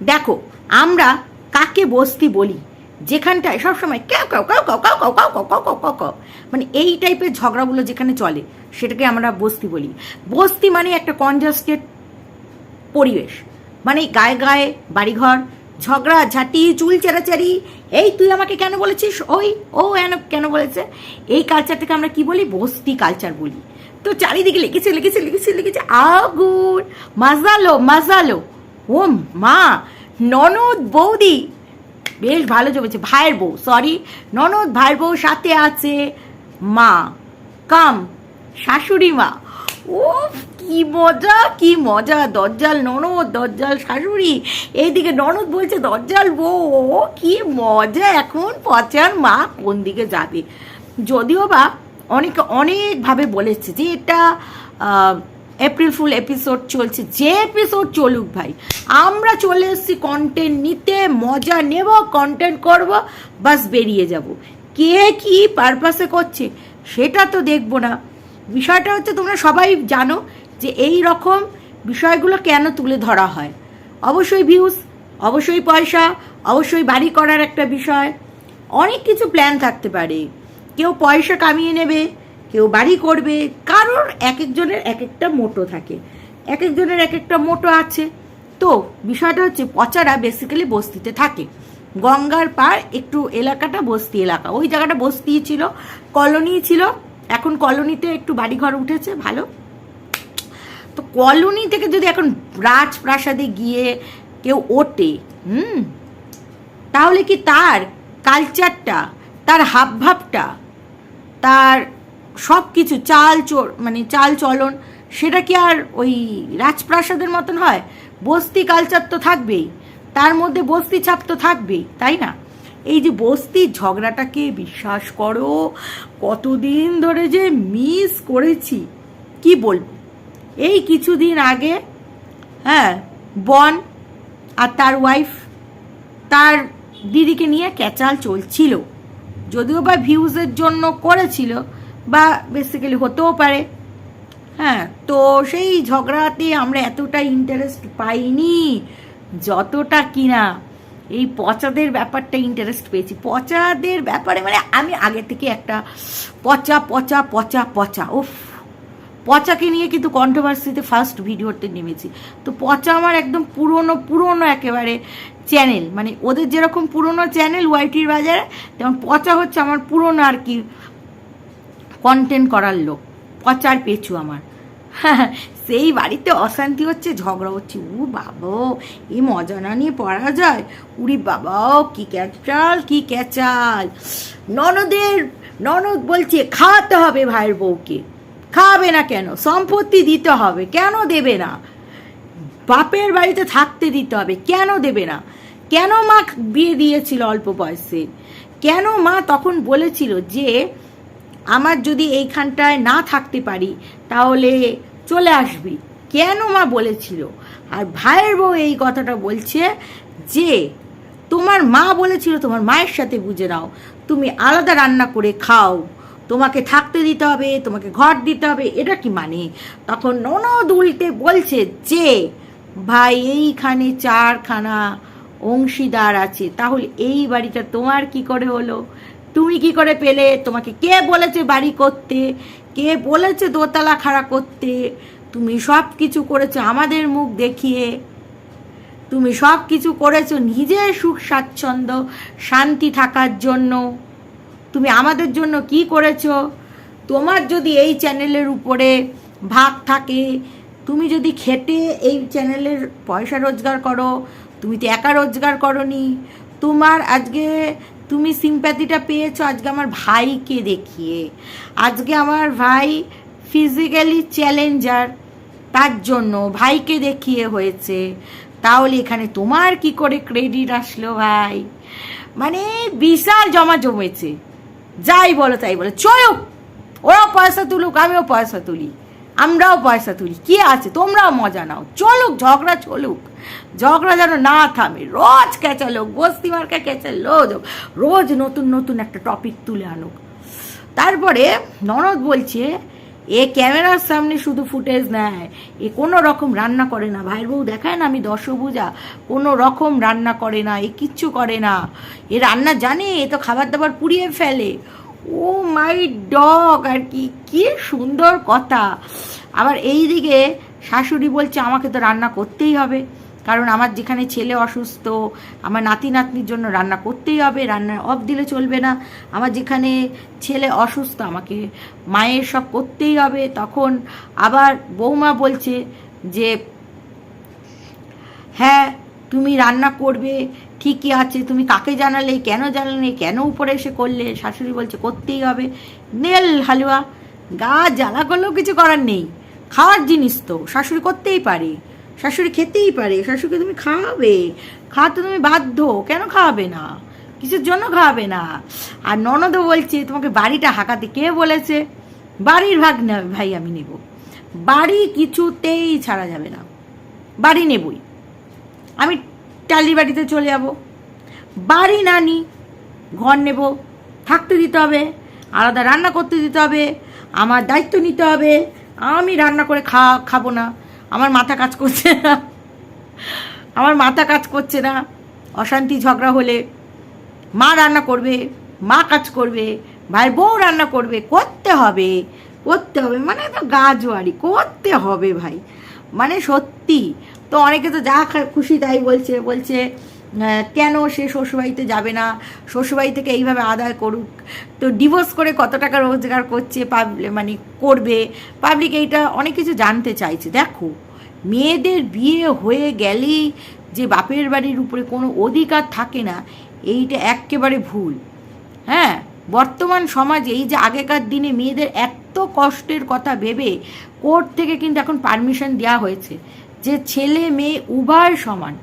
দেখো আমরা কাকে বস্তি বলি যেখানটায় সবসময় কেউ কেউ কেউ কেউ কেউ কেউ কেউ কেউ কেউ কেউ কেউ মানে এই টাইপের ঝগড়াগুলো যেখানে চলে সেটাকে আমরা বস্তি বলি বস্তি মানে একটা কনজাস্টেড পরিবেশ মানে গায়ে গায়ে বাড়িঘর ঝগড়া ঝাঁটি চুল চেরাচারি এই তুই আমাকে কেন বলেছিস ওই ও এন কেন বলেছে এই কালচারটাকে আমরা কি বলি বস্তি কালচার বলি তো চারিদিকে লিখেছে লিখেছে লিখেছে লিখেছে আগুন মাজালো মাজালো ও মা, ননদ বৌদি। বেশ ভালো জমেছে, ভাইয়ের বউ সরি ননদ ভাইয়ের বউ সাথে আছে। মা, কাম, শাশুড়ি মা। ও কি মজা কি মজা দজ্জাল ননদ দজ্জাল শাশুড়ি। এইদিকে ননদ বলছে দজ্জাল বউ, ও কি মজা, এখন পচার মা কোন দিকে যাবে? যদিও বা অনেক অনেকভাবে বলেছে যে এটা এপ্রিল ফুল এপিসোড চলছে, যে এপিসোড চলুক ভাই। আমরা চলে এসেছি কন্টেন্ট নিতে, মজা নেব কন্টেন্ট করব, বাস বেরিয়ে যাব। কে কি পারপাসে করছে, সেটা তো দেখব না। বিষয়টা হচ্ছে তোমরা সবাই জানো যে এই রকম বিষয়গুলো কেন তুলে ধরা হয়। অবশ্যই ভিউজ অবশ্যই পয়সা, অবশ্যই বাড়ি করার একটা বিষয়, অনেক কিছু প্ল্যান থাকতে পারে। কেউ পয়সা কামিয়ে নেবে কেউ বাড়ি করবে, কারোর এক একজনের এক একটা মোটো থাকে। এক একজনের এক একটা মোটো আছে। তো বিষয়টা হচ্ছে পচারা বেসিক্যালি বস্তিতে থাকে। গঙ্গার পার একটু এলাকাটা বস্তি এলাকা। ওই জায়গাটা বস্তি ছিল, কলোনি ছিল। এখন কলোনিতে একটু বাড়িঘর উঠেছে, ভালো। তো কলোনি থেকে যদি এখন রাজপ্রাসাদে গিয়ে কেউ ওঠে, হুম, তাহলে কি তার কালচারটা তার হাবভাবটা, তার সব কিছু চাল চোর মানে চাল চলন, সেটা কি আর ওই রাজপ্রাসাদের মতন হয়? বস্তি কালচার তো থাকবেই, তার মধ্যে বস্তি ছাপ তো থাকবেই, তাই না? এই যে বস্তির ঝগড়াটাকে বিশ্বাস করো, কতদিন ধরে যে মিস করেছি, কি বলব? এই কিছুদিন আগে হ্যাঁ বন আর তার ওয়াইফ তার দিদিকে নিয়ে ক্যাচাল চলছিল, যদিও বা ভিউজের জন্য করেছিল বা বেসিক্যালি হতেও পারে। হ্যাঁ তো সেই ঝগড়াতে আমরা এতটা ইন্টারেস্ট পাইনি, যতটা কিনা। এই পচাদের ব্যাপারটা ইন্টারেস্ট পেয়েছি। পচাদের ব্যাপারে মানে আমি আগে থেকে একটা পচা পচা পচা পচা, উফ। পচাকে নিয়ে কিন্তু কন্ট্রোভার্সিতে ফার্স্ট ভিডিওতে নেমেছি। তো পচা আমার একদম পুরনো পুরনো একেবারে চ্যানেল মানে ওদের যেরকম পুরনো চ্যানেল ওয়াইটির বাজারে, তেমন পচা হচ্ছে আমার পুরনো আর কি কন্টেন্ট করার লোক। পচার পেছু আমার। সেই বাড়িতে অশান্তি হচ্ছে, ঝগড়া হচ্ছে। উ বাবা এই মজা না নিয়ে পড়া যায়? উরি বাবা, কি ক্যাচাল কি ক্যাচাল ননদের, ননদ বলছে, খাওয়াতে হবে ভাইয়ের বউকে। খাওয়াবে না কেন? সম্পত্তি দিতে হবে। কেন দেবে না? বাপের বাড়িতে থাকতে দিতে হবে। কেন দেবে না? কেন মা বিয়ে দিয়েছিল অল্প বয়সে? কেন মা তখন বলেছিল যে আমার যদি এইখানটায় না থাকতে পারি, তাহলে চলে আসবি। কেন মা বলেছিল? আর ভাইয়ের বউ এই কথাটা বলছে যে, তোমার মা বলেছিল তোমার মায়ের সাথে বুঝে নাও, তুমি আলাদা রান্না করে খাও। তোমাকে থাকতে দিতে হবে, তোমাকে ঘর দিতে হবে, এটা কি মানে? তখন ননদ উল্টে বলছে যে, ভাই, এইখানে চারখানা অংশীদার আছে, তাহলে এই বাড়িটা তোমার কি করে হলো? তুমি কি করে পেলে? তোমাকে কে বলেছে বাড়ি করতে? কে বলেছে দোতলা খাড়া করতে? তুমি সব কিছু করেছ আমাদের মুখ দেখিয়ে। তুমি সব কিছু করেছ নিজের সুখ স্বাচ্ছন্দ্য, শান্তি থাকার জন্য। তুমি আমাদের জন্য কি করেছ? তোমার যদি এই চ্যানেলের উপরে ভাগ থাকে, তুমি যদি খেটে এই চ্যানেলের পয়সা রোজগার করো, তুমি তো একা রোজগার করনি। তোমার আজকে তুমি সিম্প্যাথিটা পেয়েছ, আজকে আমার ভাইকে দেখিয়ে। আজকে আমার ভাই ফিজিক্যালি চ্যালেঞ্জার তার জন্য ভাইকে দেখিয়ে হয়েছে। তাহলে এখানে তোমার কি করে ক্রেডিট আসলো ভাই? মানে বিশাল জমা জমেছে। যাই বলো, তাই বলো। চলো, ওরাও পয়সা তুলুক, আমিও পয়সা তুলি। আমরাও পয়সা তুলি। কি আছে? তোমরাও মজা নাও। চলুক, ঝগড়া চলুক। ঝগড়া যেন না থামে। রোজ কেঁচা ক্যাচালো বস্তি মার্কা ক্যাচালো রোজ নতুন নতুন একটা টপিক তুলে আনুক। তারপরে ননদ বলছে, এ ক্যামেরার সামনে শুধু ফুটেজ নেয়। এ কোনো রকম রান্না করে না। ভাইয়ের বউ দেখায় না আমি দশভুজা। কোনো রকম রান্না করে না। এ কিচ্ছু করে না। এ রান্না জানে, এ তো খাবার দাবার পুড়িয়ে ফেলে। ও মাই ডগ, আর কি কি সুন্দর কথা। আবার এই দিকে শাশুড়ি বলছে, আমাকে তো রান্না করতেই হবে। কারণ আমার যেখানে ছেলে অসুস্থ, আমার নাতি নাতনির জন্য রান্না করতেই হবে, রান্না অফ দিলে চলবে না। আমার যেখানে ছেলে অসুস্থ, আমাকে মায়ের সব করতেই হবে। তখন আবার বৌমা বলছে যে হ্যাঁ তুমি রান্না করবে ঠিকই আছে, তুমি কাকে জানালে, কেন জানালে, কেন উপরে এসে করলে? শাশুড়ি বলছে, করতেই হবে। নেল হালুয়া, গা জ্বালা করলেও কিছু করার নেই। খাওয়ার জিনিস তো, শাশুড়ি করতেই পারে। শাশুড়ি খেতেই পারে, শাশুড়িকে তুমি খাওয়াবে। খাওয়াতে তুমি বাধ্য, কেন খাওয়াবে না? কিছুর জন্য খাওয়াবে না? আর ননদও বলছে, তোমাকে বাড়িটা হাঁকাতে কে বলেছে? বাড়ির ভাগ না ভাই আমি নেব। বাড়ি কিছুতেই ছাড়া যাবে না। বাড়ি নেবই। আমি টালি বাড়িতে চলে যাব। বাড়ি না নি ঘর নেব। থাকতে দিতে হবে, আলাদা রান্না করতে দিতে হবে, আমার দায়িত্ব নিতে হবে, আমি রান্না করে খা, খাব না। আমার মাথা কাজ করছে না। আমার মাথা কাজ করছে না। অশান্তি, ঝগড়া হলে মা রান্না করবে, মা কাজ করবে, ভাই বউ রান্না করবে, করতে হবে করতে হবে। মানে তো গাজোয়ারি করতে হবে ভাই। মানে সত্যি। তো অনেকে তো যা খুশি তাই বলছে বলছে কেন সে শ্বশুরবাড়িতে যাবে না? শ্বশুরবাড়ি থেকে এইভাবে আদায় করুক। তো ডিভোর্স করে কত টাকা রোজগার করছে পাবলিক মানে করবে? পাবলিক এইটা অনেক কিছু জানতে চাইছে। দেখো, মেয়েদের বিয়ে হয়ে গেলেই যে বাপের বাড়ির উপরে কোনো অধিকার থাকে না, এইটা একেবারে ভুল। হ্যাঁ বর্তমান সমাজে এই যে আগেকার দিনে মেয়েদের এত কষ্টের কথা ভেবে কোর্ট থেকে কিন্তু এখন পারমিশন দেওয়া হয়েছে। যে ছেলে মেয়ে উভয় সমান।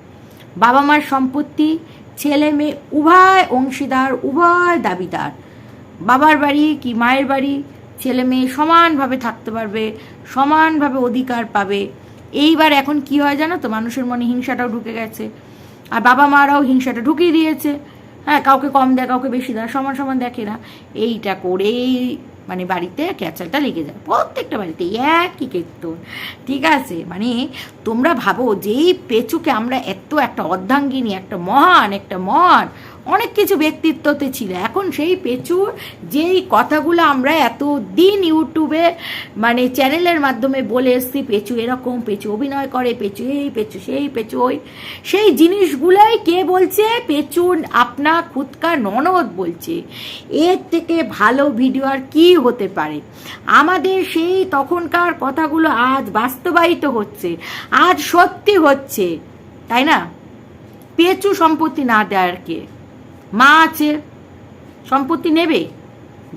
বাবা মার সম্পত্তি, ছেলে মেয়ে উভয় অংশীদার, উভয় দাবিদার। বাবার বাড়ি কি মায়ের বাড়ি? ছেলে মেয়ে সমানভাবে থাকতে পারবে, সমানভাবে অধিকার পাবে। এইবার এখন কি হয় জানো তো? মানুষের মনে হিংসাটাও ঢুকে গেছে। আর বাবা মারাও হিংসাটা ঢুকিয়ে দিয়েছে। হ্যাঁ কাউকে কম দেয়, কাউকে বেশি দেয়, সমান সমান দেখে না। এইটা করেই মানে বাড়িতে ক্যাচালটা লেগে যায়। প্রত্যেকটা বাড়িতে একই কীর্তন। ঠিক আছে? মানে তোমরা ভাবো, যেই পেচুকে আমরা এত একটা অর্ধাঙ্গিনী, একটা মহান একটা মহান অনেক কিছু ব্যক্তিত্বতে ছিল। এখন সেই পেঁচুর যেই কথাগুলো আমরা এত দিন ইউটিউবে মানে চ্যানেলের মাধ্যমে বলে এসছি, পেঁচু এরকম, পেঁচু অভিনয় করে, পেঁচু এই, পেঁচু সেই, পেঁচু ওই, সেই জিনিসগুলাই কে বলছে? পেঁচুর আপনা খুদকা ননদ বলছে। এর থেকে ভালো ভিডিও আর কি হতে পারে? আমাদের সেই তখনকার কথাগুলো আজ বাস্তবায়িত হচ্ছে, আজ সত্যি হচ্ছে, তাই না? পেঁচু সম্পত্তি না দেওয়ার কে? মা আছে, সম্পত্তি নেবে,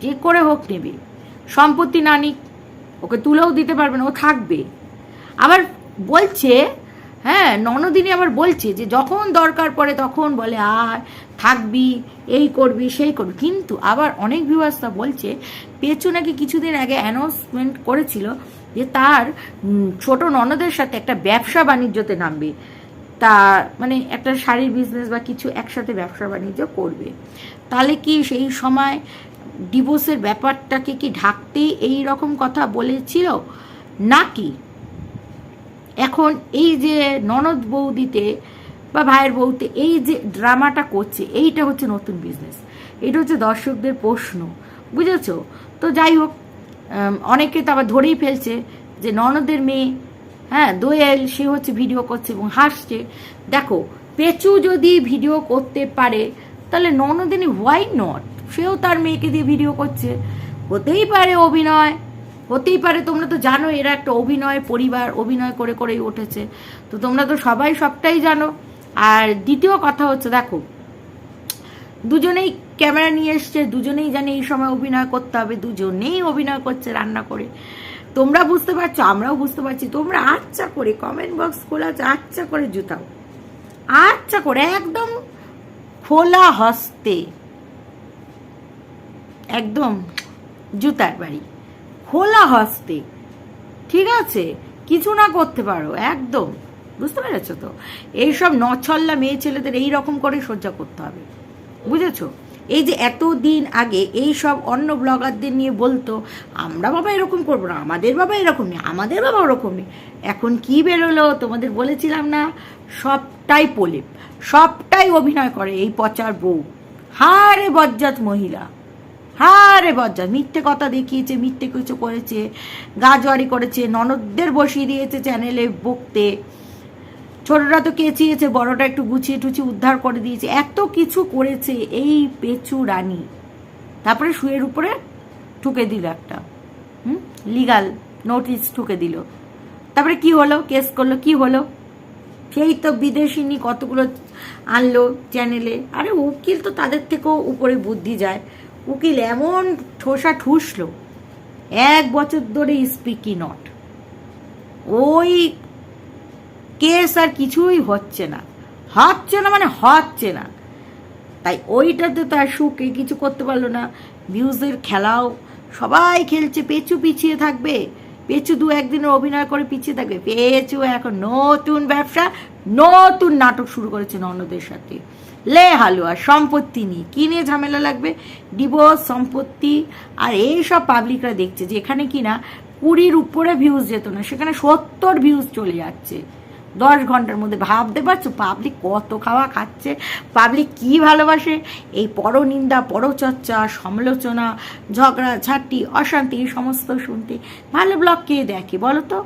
যে করে হোক নেবে। সম্পত্তি না নিক, ওকে তুলেও দিতে পারবে না, ও থাকবে। আবার বলছে হ্যাঁ ননদিনী আবার বলছে যে যখন দরকার পড়ে তখন বলে আর থাকবি, এই করবি, সেই করবি। কিন্তু আবার অনেক ভিউয়ার্সরা বলছে পেঁচু নাকি কিছুদিন আগে অ্যানাউন্সমেন্ট করেছিল যে তার ছোট ননদের সাথে একটা ব্যবসা বাণিজ্যতে নামবে। তা মানে একটা শাড়ির বিজনেস বা কিছু একসাথে ব্যবসা বাণিজ্য করবে। তাহলে কি সেই সময় ডিভোর্সের ব্যাপারটাকে কি ঢাকতেই এই রকম কথা বলেছিল? নাকি এখন এই যে ননদ বৌদিতে বা ভাইয়ের বউতে এই যে ড্রামাটা করছে, এইটা হচ্ছে নতুন বিজনেস এটা হচ্ছে দর্শকদের প্রশ্ন, বুঝেছ? তো যাই হোক অনেকে তো আবার ধরেই ফেলছে যে ননদের মেয়ে হ্যাঁ দোয়েল, সে হচ্ছে ভিডিও করছে এবং হাসছে। দেখো, পেঁচু যদি ভিডিও করতে পারে, তাহলে ননদিনী হোয়াই নট সেও তার মেয়েকে দিয়ে ভিডিও করছে। হতেই পারে অভিনয়। হতেই পারে, তোমরা তো জানো, এরা একটা অভিনয় পরিবার, অভিনয় করে করেই উঠেছে। তো তোমরা তো সবাই সবটাই জানো। আর দ্বিতীয় কথা হচ্ছে, দেখো, দুজনেই ক্যামেরা নিয়ে এসছে, দুজনেই জানে এই সময় অভিনয় করতে হবে, দুজনেই অভিনয় করছে রান্না করে। তোমরা বুঝতে পারছ, আমরাও বুঝতে পারছি। তোমরা আচ্ছা করে কমেন্ট বক্স খোলা আচ্ছা করে জুতাও। আচ্ছা করে, একদম খোলা হস্তে। একদম জুতার বাড়ি। খোলা হস্তে। ঠিক আছে? কিছু না করতে পারো, একদম। বুঝতে পেরেছ তো? এইসব নছল্লা মেয়ে ছেলেদের এই রকম করে সহ্য করতে হবে। বুঝেছ? এই যে এত দিন আগে এই সব অন্য ব্লগারদের নিয়ে বলতো, আমরা বাবা এরকম করব না, আমাদের বাবা এরকম নেই আমাদের বাবা ওরকম নেই এখন কি বেরোলো তোমাদের বলেছিলাম না? সবটাই পোলে সবটাই অভিনয় করে এই পচার বউ। হারে বজ্জাত মহিলা হারে বজ্জাত। মিথ্যে কথা দেখিয়েছে, মিথ্যে কিছু করেছে, গাজোয়ারি করেছে, ননদদের বসিয়ে দিয়েছে চ্যানেলে বকতে। ছোটরা তো কেচিয়েছে বড়টা একটু গুছিয়ে টুচিয়ে উদ্ধার করে দিয়েছে। এত কিছু করেছে এই পেচু রানী। তারপরে শুয়ের উপরে ঠুকে দিল একটা, হুম লিগাল নোটিস ঠুকে দিল। তারপরে কি হলো? কেস করল, কি হলো? সেই তো বিদেশিনী কতগুলো আনলো চ্যানেলে আরে উকিল তো তাদের থেকেও উপরে বুদ্ধি যায়। উকিল এমন ঠোসা ঠুসলো, এক বছর ধরে স্পিকি নট ওই কেস আর কিছুই হচ্ছে না। হচ্ছে না মানে হচ্ছে না। তাই ওইটাতে তো আর সুখে কিছু করতে পারল না। ভিউজের খেলাও সবাই খেলছে, পেঁচু পিছিয়ে থাকবে। পেঁচু দু একদিনের অভিনয় করে পিছিয়ে থাকবে। পেঁচু এখন নতুন ব্যবসা, নতুন নাটক শুরু করেছে ননদের সাথে। লে হালুয়া, সম্পত্তি নিয়ে কি নিয়ে ঝামেলা লাগবে? ডিভোর্স সম্পত্তি আর এই সব পাবলিকরা দেখছে যেখানে কিনা কুড়ির উপরে ভিউজ যেত না, সেখানে সত্তর ভিউজ চলে যাচ্ছে। দশ ঘণ্টার মধ্যে ভাবতে পারছ? পাবলিক কত খাওয়া খাচ্ছে? পাবলিক কি ভালোবাসে? এই পরনিন্দা, পরচর্চা, সমালোচনা, ঝগড়া, ঝাঁটি, অশান্তি, এই সমস্ত শুনতে ভালো ব্লগ কে দেখে বলো তো?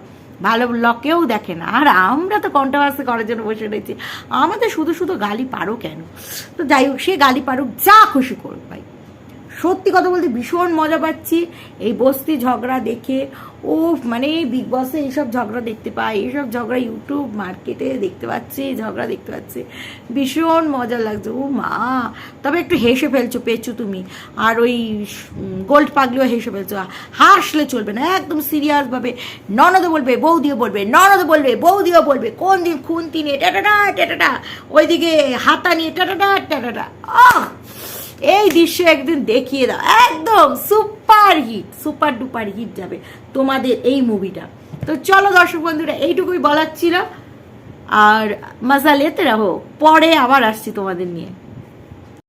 ভালো কেউ দেখে না। আর আমরা তো কন্ট্রোভার্সি করার জন্য বসে রয়েছি। আমাদের শুধু শুধু গালি পারো কেন? তো যাই হোক, সে গালি পারুক, যা খুশি করুক ভাই। সত্যি কথা বলতে ভীষণ মজা পাচ্ছি। এই বস্তি ঝগড়া দেখে ও মানে বিগ বসে এইসব ঝগড়া দেখতে পাই এইসব ঝগড়া ইউটিউব মার্কেটে দেখতে পাচ্ছি ঝগড়া দেখতে পাচ্ছি ভীষণ মজা লাগছে ও মা তবে একটু হেসে ফেলছো পেয়েছ তুমি আর ওই গোল্ড পাগলিও হেসে ফেলছো হাসলে চলবে না একদম সিরিয়াসভাবে ননদও বলবে বৌদিও বলবে ননদও বলবে বৌদিও বলবে কোন দিন খুন্তি নিয়ে টাটাটা টাটাটা ওইদিকে হাতা নিয়ে টাটাটা টাটাটা আহ এই দৃশ্য একদিন দেখিয়ে দাও। একদম super hit super duper hit যাবে তোমাদের এই মুভিটা তো চলো দর্শক বন্ধুরা, এইটুকুই বলার ছিল। আর মজা লেতে রাখো, পরে আবার আসছি তোমাদের নিয়ে।